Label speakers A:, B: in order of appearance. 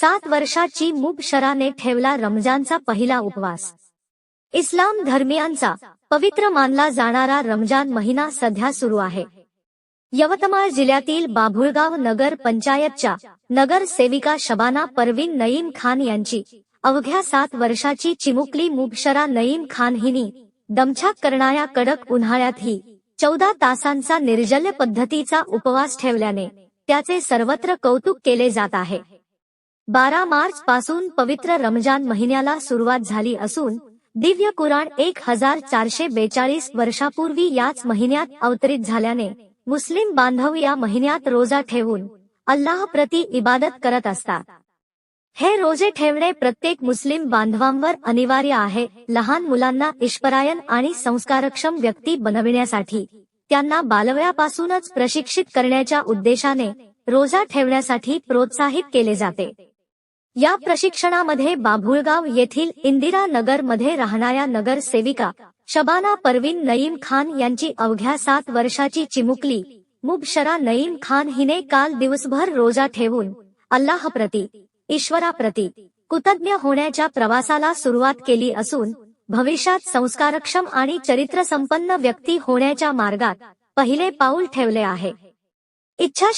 A: सात वर्षाची मुबशराने ठेवला रमजानचा पहिला उपवास. इस्लाम धर्मियांचा पवित्र मानला जाणारा रमजान महिना सध्या सुरू आहे. यवतमाळ जिल्ह्यातील बाभुळगाव नगर पंचायतच्या नगरसेविका शबाना परवीन नईम खान यांची अवघ्या सात वर्षाची चिमुकली मुबशरा नईम खान हिनी दमछाक करणाऱ्या कडक उन्हाळ्यातही चौदा तासांचा निर्जल्य पद्धतीचा उपवास ठेवल्याने त्याचे सर्वत्र कौतुक केले जात आहे. बारा मार्च पासून पवित्र रमजान महिन्याला सुरुवात झाली असून दिव्य कुराण एक हजार चारशे बेचाळीस वर्षापूर्वी याच महिन्यात अवतरित झाल्याने मुस्लिम बांधव या महिन्यात रोजा ठेवून अल्लाह प्रती इबादत करत असतात. हे रोजे ठेवणे प्रत्येक मुस्लिम बांधवांवर अनिवार्य आहे. लहान मुलांना ईश्वरायन आणि संस्कारक्षम व्यक्ती बनविण्यासाठी त्यांना बालवयापासूनच प्रशिक्षित करण्याच्या उद्देशाने रोजा ठेवण्यासाठी प्रोत्साहित केले जाते. या प्रशिक्षणामध्ये बाभुळगाव येथील इंदिरा नगरमध्ये राहणाऱ्या नगरसेविका शबाना परवीन नईम खान यांची अवघ्या सात वर्षाची चिमुकली. मुबशरा नईम खान हिने काल दिवसभर रोजा ठेवून अल्लाह प्रती ईश्वराप्रती कृतज्ञ होण्याच्या प्रवासाला सुरुवात केली असून भविष्यात संस्कारक्षम आणि चरित्रसंपन्न व्यक्ती होण्याच्या मार्गात पहिले पाऊल ठेवले आहे. इच्छा